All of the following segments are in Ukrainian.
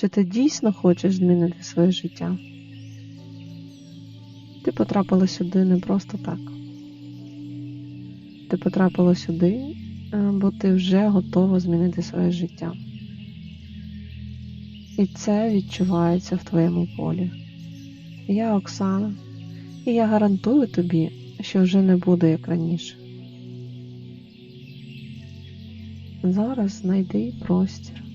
Чи ти дійсно хочеш змінити своє життя? Ти потрапила сюди не просто так. Ти потрапила сюди, е, бо ти вже готова змінити своє життя. І це відчувається в твоєму полі. Я Оксана, і я гарантую тобі, що вже не буде як раніше. Зараз знайди простір,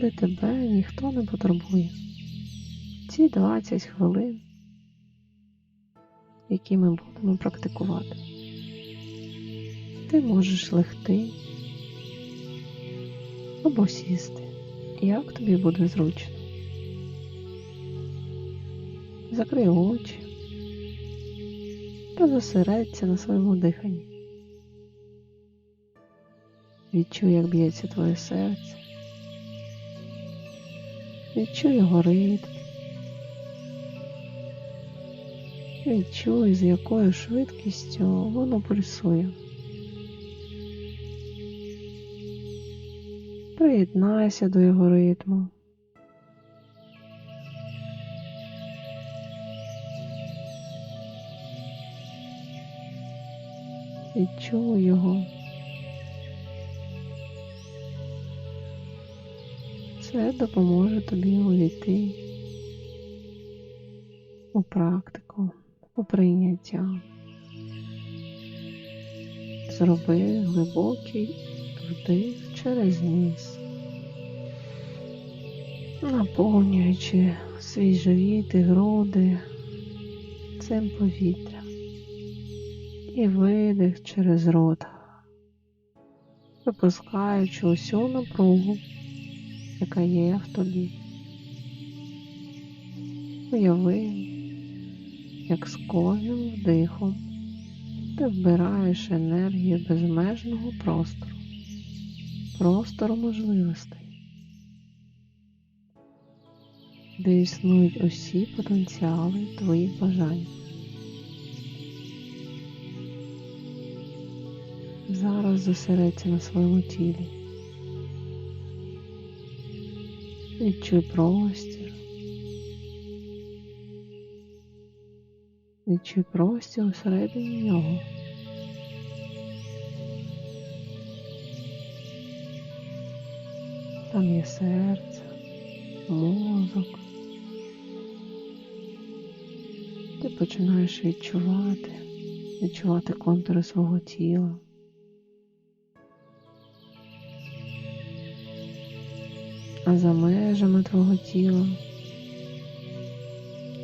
де тебе ніхто не потребує. Ці 20 хвилин, які ми будемо практикувати. Ти можеш легти або сісти, як тобі буде зручно. Закрий очі та зосередься на своєму диханні. Відчуй, як б'ється твоє серце. Відчуй його ритм. Відчуй, з якою швидкістю воно пульсує. Приєднайся до його ритму. Відчуй його. Це допоможе тобі увійти у практику, у прийняття. Зроби глибокий вдих через ніс, наповнюючи свій живіт і груди цим повітрям і видих через рот, випускаючи усю напругу, яка є в тобі. Уяви, як з кожним вдихом ти вбираєш енергію безмежного простору, простору можливостей, де існують усі потенціали твоїх бажань. Зараз зосередься на своєму тілі. Відчуй простір. Відчуй простір усередині нього. Там є серце, мозок. Ти починаєш відчувати, відчувати контури свого тіла. А за межами твого тіла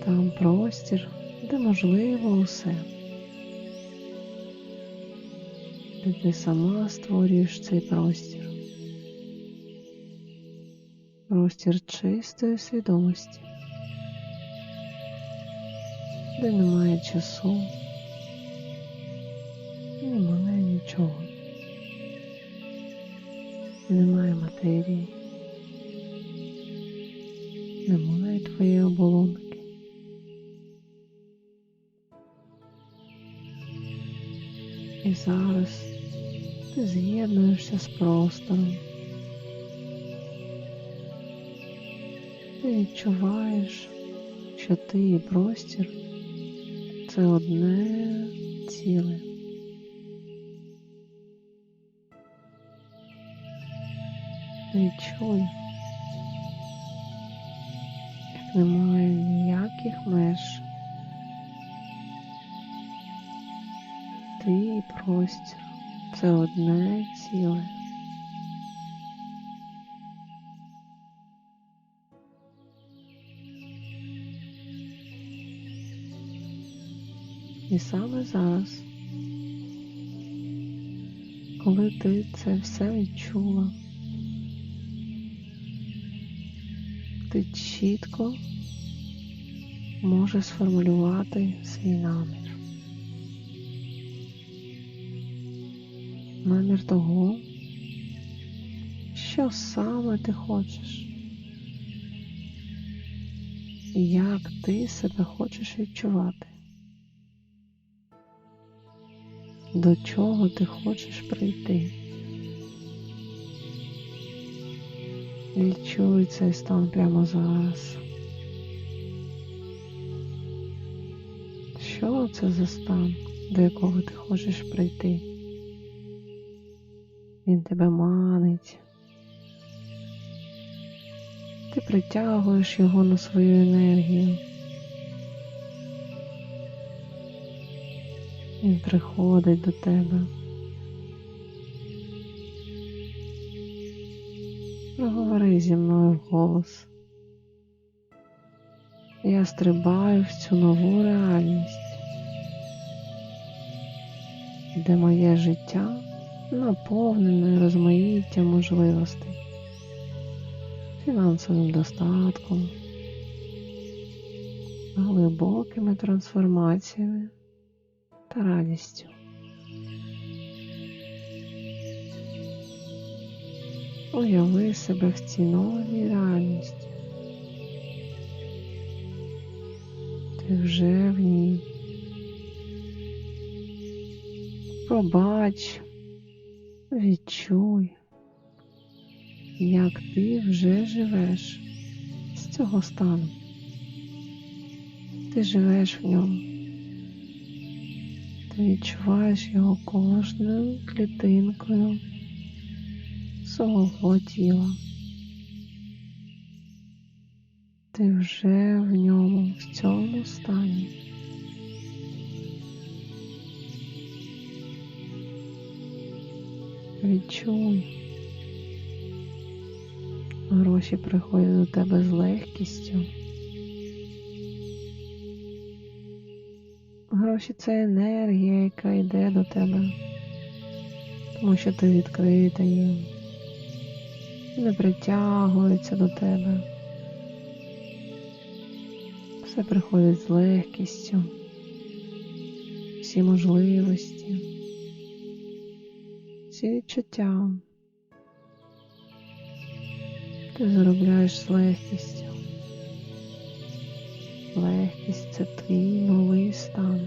там простір, де можливо усе. Де ти сама створюєш цей простір. Простір чистої свідомості, де немає часу, немає нічого, немає матерії. Немає твоєї оболонки. І зараз ти з'єднуєшся з простором. Ти відчуваєш, що ти і простір це одне ціле. Як немає ніяких меж. Ти і простір це одне ціле. І саме зараз, коли ти це все відчула, ти чітко можеш сформулювати свій намір. Намір того, що саме ти хочеш, як ти себе хочеш відчувати, до чого ти хочеш прийти. Відчуй цей стан прямо зараз. Що це за стан, до якого ти хочеш прийти? Він тебе манить. Ти притягуєш його на свою енергію. Він приходить до тебе. Проговори зі мною вголос. Я стрибаю в цю нову реальність, де моє життя наповнене розмаїттям можливостей, фінансовим достатком, глибокими трансформаціями та радістю. Уяви себе в цій новій реальності. Ти вже в ній. Пробач, відчуй, як ти вже живеш з цього стану. Ти живеш в ньому. Ти відчуваєш його кожною клітинкою свого тіла. Ти вже в ньому, в цьому стані. Відчуй. Гроші приходять до тебе з легкістю. Гроші це енергія, яка йде до тебе, тому що ти відкрита їм, не притягується до тебе. Все приходить з легкістю, всі можливості, всі відчуття. Ти заробляєш з легкістю. Легкість це твій новий стан.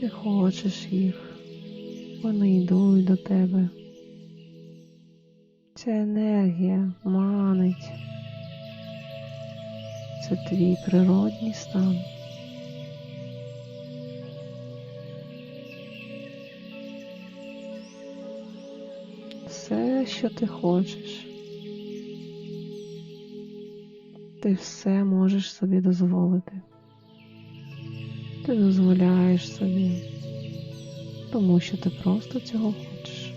Ти хочеш їх, вони йдуть до тебе. Ця енергія манить. Це твій природній стан. Все, що ти хочеш. Ти все можеш собі дозволити. Ти дозволяєш собі, тому що ти просто цього хочеш.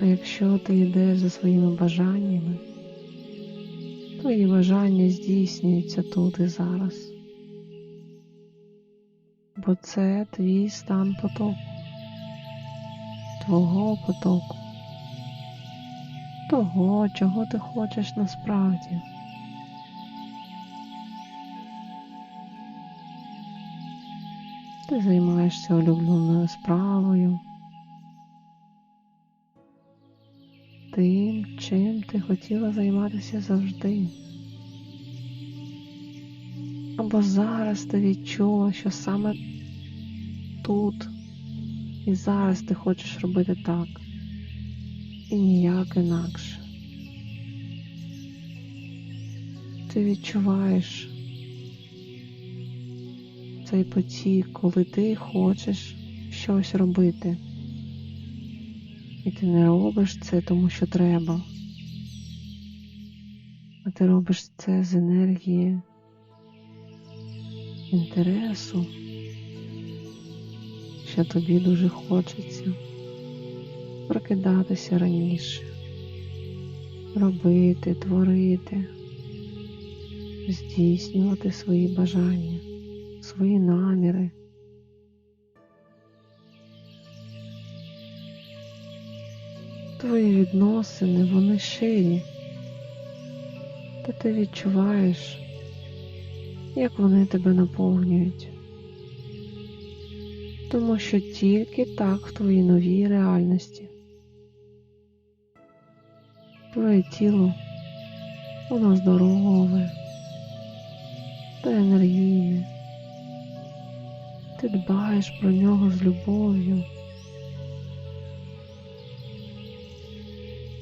А якщо ти йдеш за своїми бажаннями, твої бажання здійснюються тут і зараз. Бо це твій стан потоку, твого потоку, того, чого ти хочеш насправді. Ти займаєшся улюбленою справою. тим, чим ти хотіла займатися завжди. Або зараз ти відчула, що саме тут і зараз ти хочеш робити так, і ніяк інакше. Ти відчуваєш цей потік, коли ти хочеш щось робити. І ти не робиш це тому, що треба. А ти робиш це з енергії інтересу, що тобі дуже хочеться прокидатися раніше, робити, творити, здійснювати свої бажання, свої наміри. Твої відносини, вони ширі, та ти відчуваєш, як вони тебе наповнюють. Тому що тільки так в твоїй новій реальності. Твоє тіло, воно здорове та енергійне. Ти дбаєш про нього з любов'ю.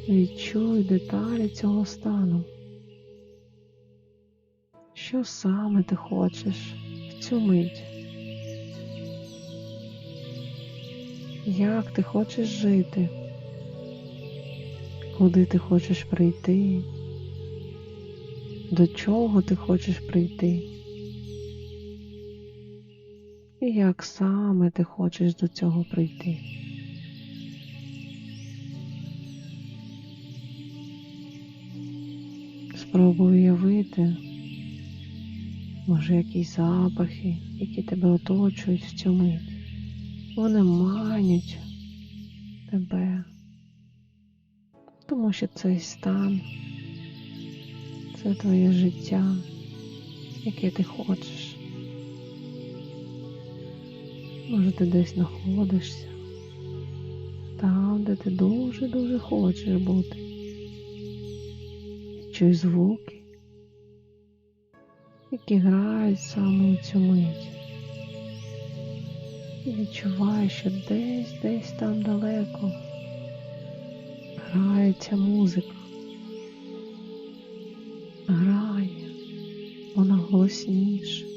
Відчуй деталі цього стану. Що саме ти хочеш в цю мить? Як ти хочеш жити? Куди ти хочеш прийти? До чого ти хочеш прийти? І як саме ти хочеш до цього прийти? Спробуй уявити, може, якісь запахи, які тебе оточують в цю мить. Вони манять тебе, тому що цей стан це твоє життя, яке ти хочеш. Може, ти десь знаходишся там, де ти дуже-дуже хочеш бути. Чуй звуки, які грають саме у цю мить. І відчувай, що десь, десь там далеко грає ця музика. Грає, вона голосніше,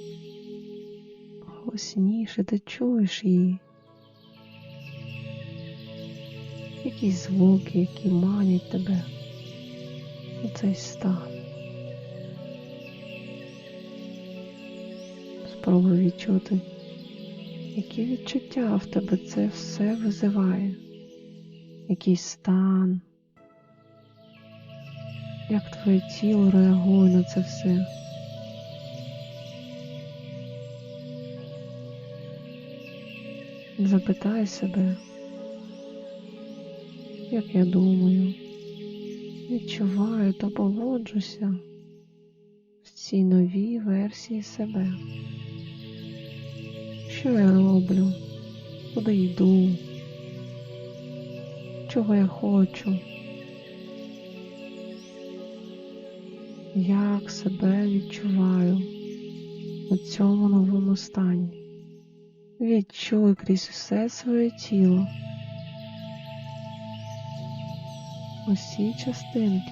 голосніше, ти чуєш її. Якісь звуки, які манять тебе у цей стан. Спробуй відчути, які відчуття в тебе це все визиває, який стан, як твоє тіло реагує на це все. Запитай себе, як я думаю, відчуваю та поводжуся в цій новій версії себе. Що я роблю? Куди йду? Чого я хочу? Як себе відчуваю у цьому новому стані? Відчуй крізь усе своє тіло. Усі частинки.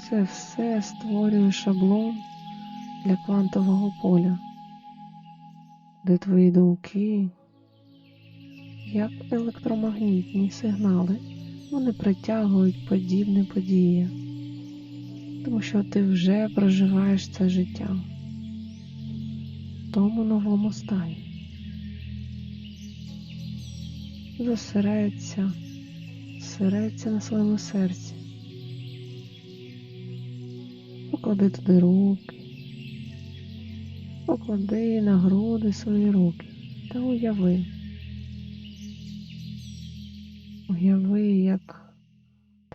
Це все створює шаблон для квантового поля, де твої думки, як електромагнітні сигнали, вони притягують подібні події, тому що ти вже проживаєш це життя в тому новому стані. Зосередься, зосередься на своєму серці. Поклади туди руки, поклади на груди свої руки та уяви. Уяви, як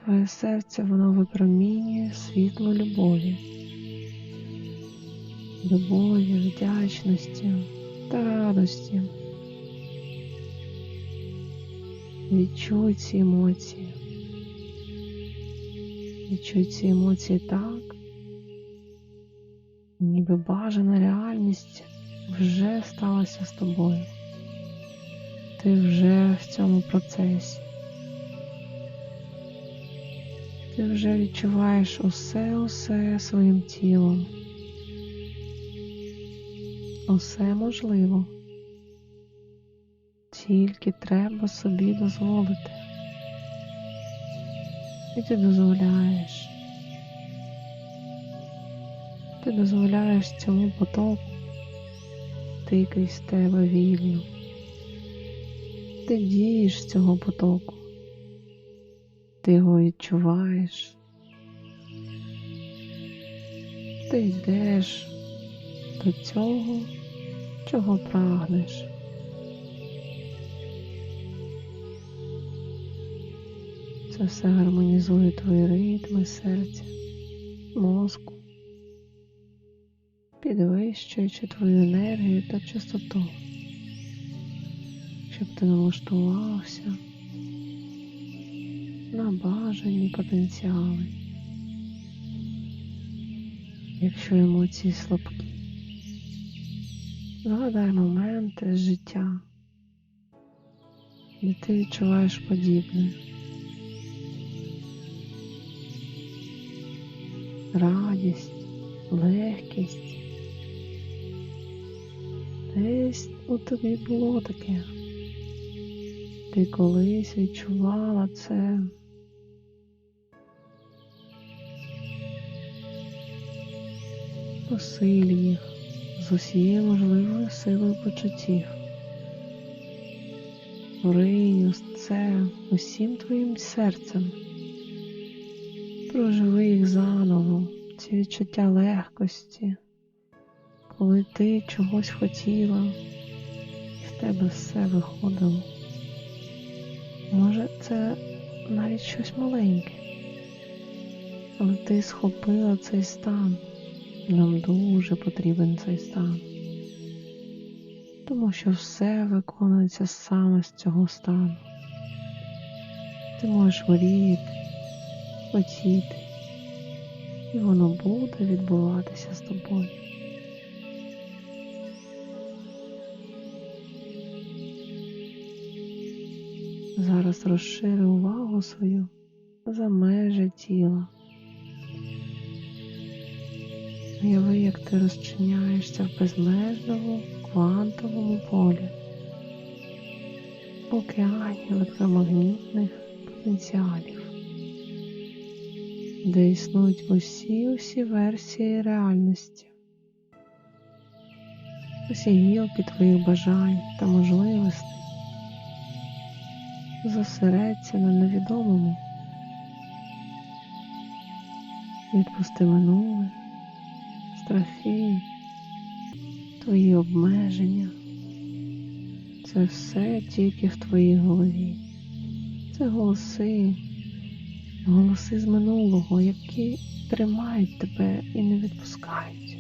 твоє серце воно випромінює світло любові, любові, вдячності та радості. Відчуй ці емоції. Відчуй ці емоції так, ніби бажана реальність вже сталася з тобою. Ти вже в цьому процесі. Ти вже відчуваєш усе-усе своїм тілом. Усе можливо. Тільки треба собі дозволити. І ти дозволяєш. Ти дозволяєш цьому потоку ти крізь тебе вільно. Ти дієш цього потоку. Ти його відчуваєш. Ти йдеш до цього, чого прагнеш. Це все гармонізує твої ритми серця, мозку, підвищуючи твою енергію та частоту, щоб ти налаштувався на бажані потенціали. якщо емоції слабкі. Згадай моменти з життя, де ти відчуваєш подібне. Радість, легкість. Десь у тобі було таке. Ти колись відчувала це. Посиль їх з усією можливою силою почуттів. Прийняв це усім твоїм серцем. Проживи їх заново, ці відчуття легкості, коли ти чогось хотіла, і в тебе все виходило. Може, це навіть щось маленьке, але ти схопила цей стан. Нам дуже потрібен цей стан, тому що все виконується саме з цього стану. Ти можеш мріяти, хотіти, і воно буде відбуватися з тобою. Зараз розшири увагу свою за межі тіла. Уяви, як ти розчиняєшся в безмежному квантовому полі, океані електромагнітних потенціалів, де існують усі усі версії реальності, усі гілки твоїх бажань та можливостей. Зосередься на невідомому. Відпусти минуле страхи, твої обмеження. Це все тільки в твоїй голові. Це голоси, голоси з минулого, які тримають тебе і не відпускають.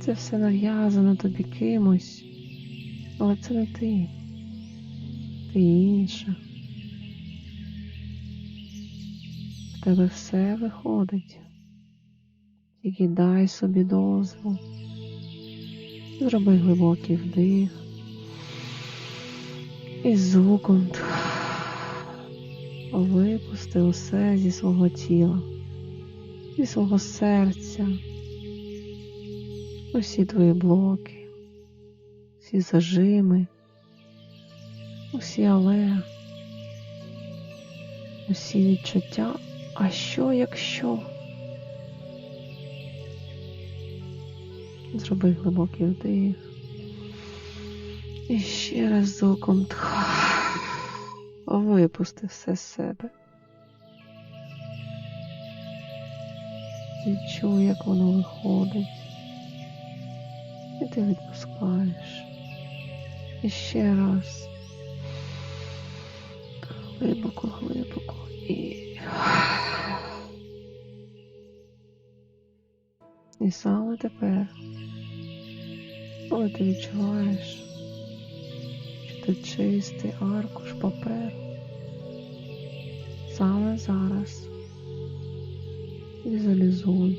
Це все нав'язано тобі кимось, але це не ти, ти інша. Тебе все виходить. Тільки дай собі дозвіл. Зроби глибокий вдих. І з звуком випусти усе зі свого тіла, зі свого серця, усі твої блоки, всі зажими, усі але, усі відчуття. А що якщо? Зроби глибокий вдих. І ще раз звуком тха. Випусти все з себе. Відчуй, як воно виходить. І ти відпускаєш. І ще раз. Глибоко, глибоко і. І саме тепер, коли ти відчуваєш, що ти чистий аркуш паперу, саме зараз візуалізуй,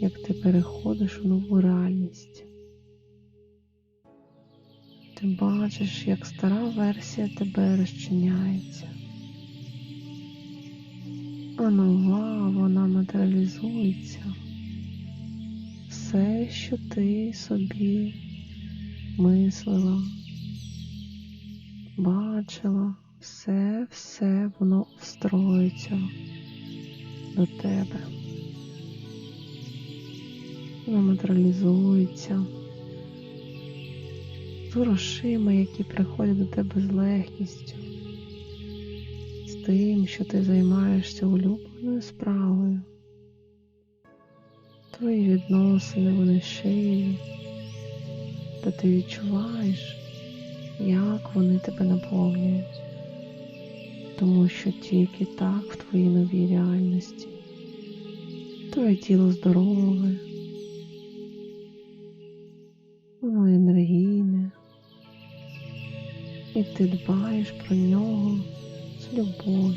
як ти переходиш у нову реальність. Ти бачиш, як стара версія тебе розчиняється. А нова вона матеріалізується. Все, що ти собі мислила, бачила, все, все воно встроїться до тебе. Воно матеріалізується з грошима, які приходять до тебе з легкістю тим, що ти займаєшся улюбленою справою. Твої відносини вони щирі, та ти відчуваєш, як вони тебе наповнюють, тому що тільки так в твоїй новій реальності. Твоє тіло здорове, воно енергійне, і ти дбаєш про нього з любов'ю.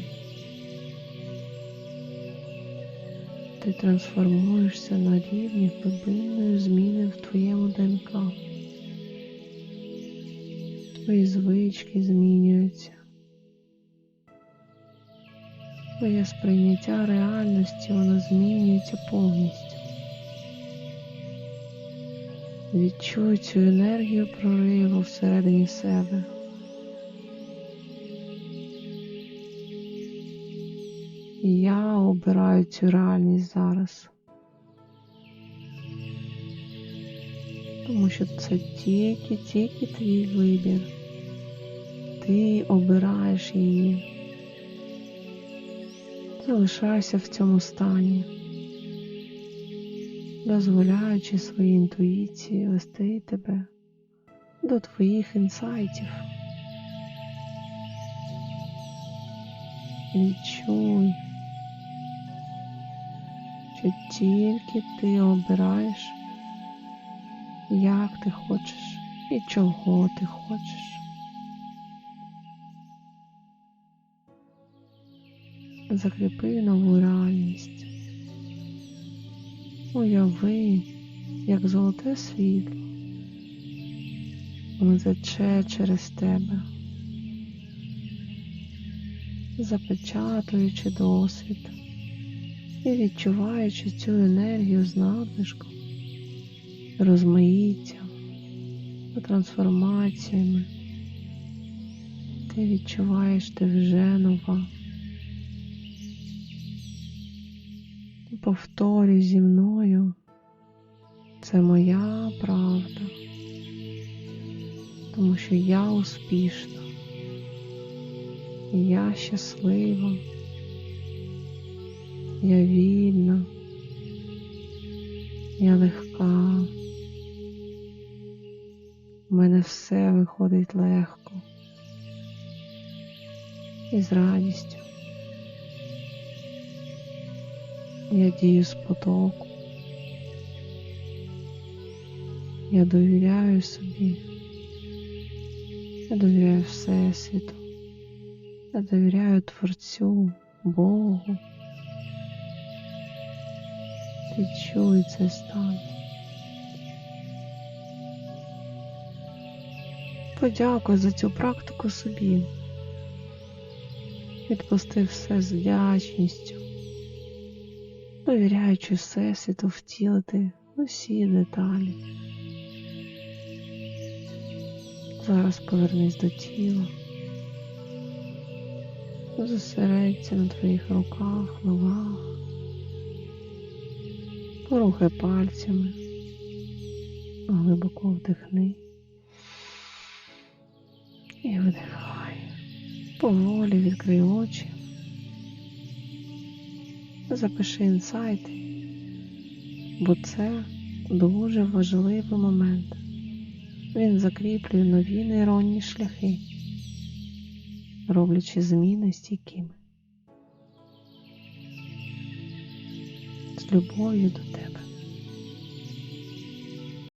ти трансформуєшся на рівні глибинної зміни в твоєму ДНК. Твої звички змінюються. Твоє сприйняття реальності воно змінюється повністю. Відчуй цю енергію прориву всередині себе. Я обираю цю реальність зараз. Тому що це тільки, тільки твій вибір. Ти обираєш її. Залишайся в цьому стані, дозволяючи своїй інтуїції вести тебе до твоїх інсайтів. Відчуй, що тільки ти обираєш, як ти хочеш і чого ти хочеш. Закріпи нову реальність. Уяви, як золоте світло. Тече через тебе, запечатуючи досвід і відчуваючи цю енергію з надлишком, розмаїттям трансформаціями. Ти відчуваєш, ти вже нова. Повторюй зі мною, це моя правда, тому що я успішна, я щаслива, я вільна, я легка, у мене все виходить легко і з радістю. Я дію з потоку. Я довіряю собі. Я довіряю Всесвіту. Я довіряю Творцю, Богу. Відчуй цей стан. Подякуй за цю практику собі. Відпусти все з вдячністю довіряючи Всесвіту втілити усі деталі. Зараз повернись до тіла, зосередься на твоїх руках, ногах, порухай пальцями, глибоко вдихни і видихай, поволі відкрий очі. Запиши інсайти, бо це дуже важливий момент. Він закріплює нові нейронні шляхи, роблячи зміни стійкими. З любов'ю до тебе.